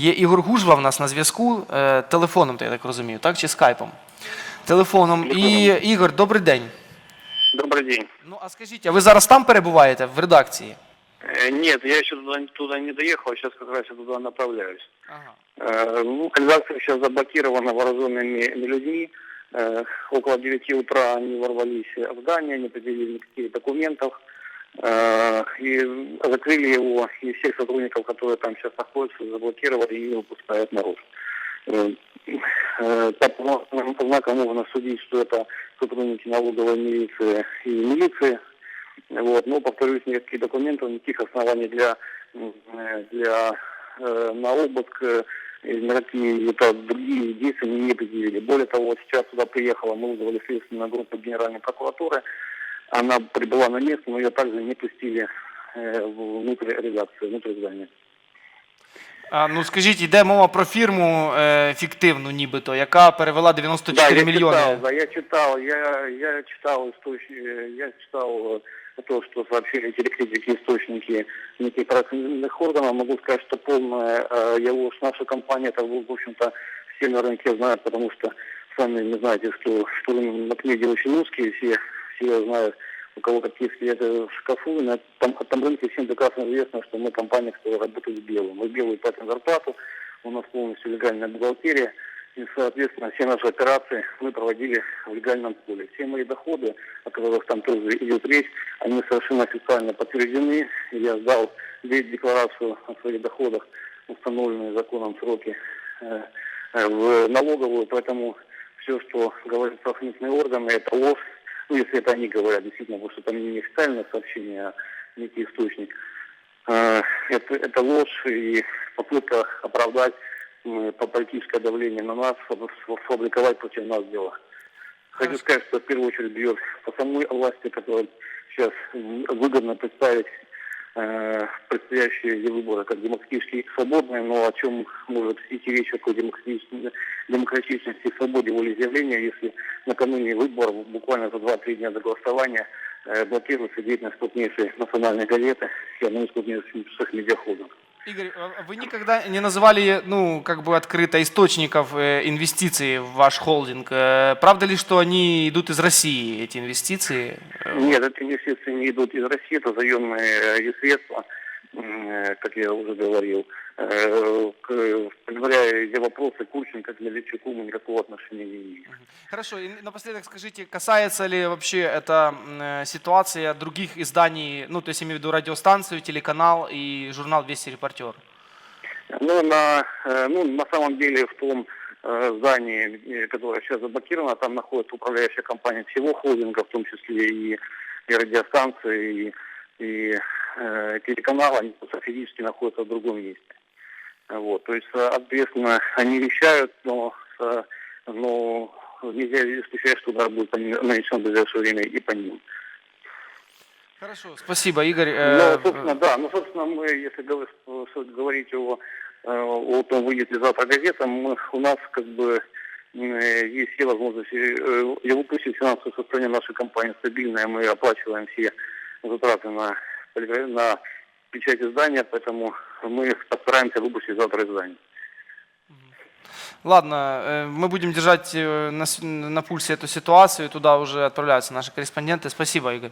Є Ігор Гужва в нас на зв'язку е, телефоном, я так розумію, так? Чи скайпом? Телефоном. І Ігор, добрий день. Добрый день. Ну а скажіть, а ви зараз там перебуваєте в редакції? Э, Нет, я еще туда, туда не доехал, сейчас как раз я туда направляюсь. Ага. Э, Ну, редакция сейчас заблокирована вооруженными людьми. Э, Около 9 утра они ворвались в здание, не предъявили никаких документов. Э, И закрыли его, и всех сотрудников, которые там сейчас находятся, заблокировали и не выпускают наружу. Э, э, По по знакам можно судить, что это сотрудники налоговой милиции и милиции. Вот, но, повторюсь, никаких документов, никаких оснований для, э, для э, на обыск э, и на какие-то другие действия не предъявили. Более того, вот сейчас сюда приехала, мы вызвали следственную группу Генеральной прокуратуры. Она прибыла на место, но ее также не пустили э, внутрь редакции, внутрь здания. А, ну скажіть, йде мова про фірму е, фіктивну, нібито, яка перевела 94 я мільйони. читал, да, я читал, я, я читал источники, я читал э, то, что сообщили телекритики, источники неких правоохранительных органов. Могу сказать, что полная э, я ложь. Наша компания, это, в общем-то, все на рынке знают, потому что сами не знаете, что, что на книге очень узкие, все, все знают, у кого какие скелеты в шкафу. На там, этом рынке всем прекрасно известно, что мы компания, которая работает в белую. Мы белую платим зарплату, у нас полностью легальная бухгалтерия. И, соответственно, все наши операции мы проводили в легальном поле. Все мои доходы, о которых там тоже идет речь, они совершенно официально подтверждены. Я сдал де- декларацию о своих доходах, установленные законом сроки э, э, в налоговую, поэтому все, что говорят правоохранительные органы, это ложь. Ну, если это они говорят, действительно, потому что там не официальное сообщение, а некий источник. Э, Это, это ложь и попытка оправдать по политическое давление на нас, фаб- сфабриковать против нас дело. Хочу сказать, что в первую очередь бьет по самой власти, которая сейчас выгодно представить предстоящие выборы как демократически и свободные, но о чем может идти речь о демократичности, демократичности и свободе волеизъявления, если накануне выборов, буквально за 2-3 дня до голосования, э, блокируется деятельность крупнейшей национальной газеты из крупнейших медиаходов. Игорь, а вы никогда не называли, ну, как бы открыто источников э, инвестиций в ваш холдинг. Э, Правда ли, что они идут из России, эти инвестиции? Нет, эти инвестиции не идут из России, это заемные э, средства, как я уже говорил. Э, к- Предваряя эти вопросы, Курченко к Медведчуку мы никакого отношения не имеем. Хорошо, и напоследок скажите, касается ли вообще эта э, ситуация других изданий, ну, то есть имею в виду радиостанцию, телеканал и журнал «Вести репортер»? Ну, на, э, ну, на самом деле в том э, здании, э, которое сейчас заблокировано, там находится управляющая компания всего холдинга, в том числе и, и радиостанции, и, и э, телеканал, они просто физически находятся в другом месте. Вот, то есть, соответственно, они вещают, но, э, но нельзя исключать, что удар будет нанесен в ближайшее время и по ним. Хорошо, спасибо, Игорь. Ну, Э, собственно, да. Ну, собственно, мы, если говорить о, э, о том, выйдет ли завтра газета, мы, у нас как бы э, есть все возможности э, выпустить финансовое состояние нашей компании стабильное. Мы оплачиваем все затраты на, на печать издания, поэтому мы постараемся выпустить завтра издание. Ладно, э, мы будем держать э, на, на пульсе эту ситуацию, туда уже отправляются наши корреспонденты. Спасибо, Игорь.